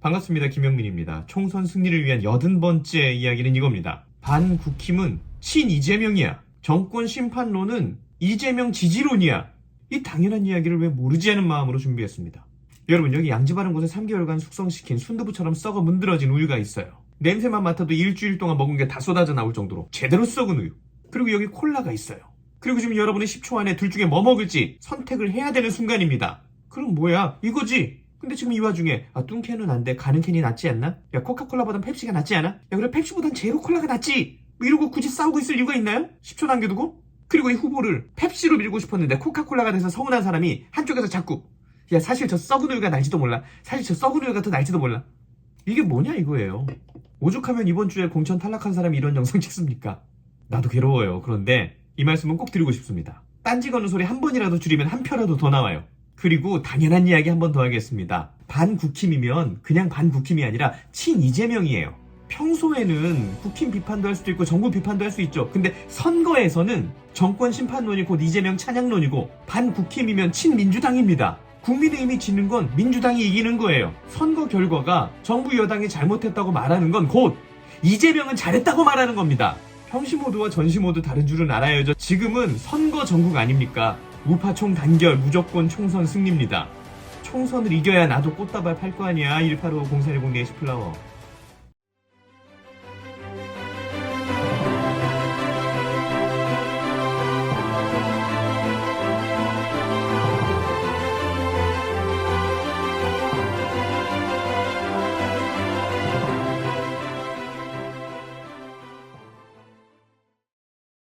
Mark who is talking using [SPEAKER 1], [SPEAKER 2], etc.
[SPEAKER 1] 반갑습니다. 김영민입니다. 총선 승리를 위한 여든 번째 이야기는 이겁니다. 반국힘은 친 이재명이야. 정권 심판론은 이재명 지지론이야. 이 당연한 이야기를 왜 모르지 않은 마음으로 준비했습니다. 여러분 여기 양지바른 곳에 3개월간 숙성시킨 순두부처럼 썩어 문드러진 우유가 있어요. 냄새만 맡아도 일주일 동안 먹은 게 다 쏟아져 나올 정도로 제대로 썩은 우유. 그리고 여기 콜라가 있어요. 그리고 지금 여러분은 10초 안에 둘 중에 뭐 먹을지 선택을 해야 되는 순간입니다. 그럼 뭐야? 이거지. 근데 지금 이 와중에 아 뚱캔은 안 돼. 가는 캔이 낫지 않나? 야 코카콜라보단 펩시가 낫지 않아? 야 그래 펩시보단 제로 콜라가 낫지. 뭐 이러고 굳이 싸우고 있을 이유가 있나요? 10초 남겨두고? 그리고 이 후보를 펩시로 밀고 싶었는데 코카콜라가 돼서 서운한 사람이 한쪽에서 자꾸 야 사실 저 썩은 우유가 날지도 몰라. 사실 저 썩은 우유가 더 날지도 몰라. 이게 뭐냐 이거예요. 오죽하면 이번 주에 공천 탈락한 사람이 이런 영상 찍습니까? 나도 괴로워요. 그런데 이 말씀은 꼭 드리고 싶습니다. 딴지 거는 소리 한 번이라도 줄이면 한 표라도 더 나와요. 그리고 당연한 이야기 한 번 더 하겠습니다. 반국힘이면 그냥 반국힘이 아니라 친 이재명이에요. 평소에는 국힘 비판도 할 수도 있고 정부 비판도 할 수 있죠. 근데 선거에서는 정권 심판론이 곧 이재명 찬양론이고 반국힘이면 친민주당입니다. 국민의힘이 지는 건 민주당이 이기는 거예요. 선거 결과가 정부 여당이 잘못했다고 말하는 건 곧 이재명은 잘했다고 말하는 겁니다. 평시 모드와 전시 모드 다른 줄은 알아야죠. 지금은 선거 전국 아닙니까? 우파 총 단결 무조건 총선 승리입니다. 총선을 이겨야 나도 꽃다발 팔 거 아니야. 185 0410 네이시 플라워.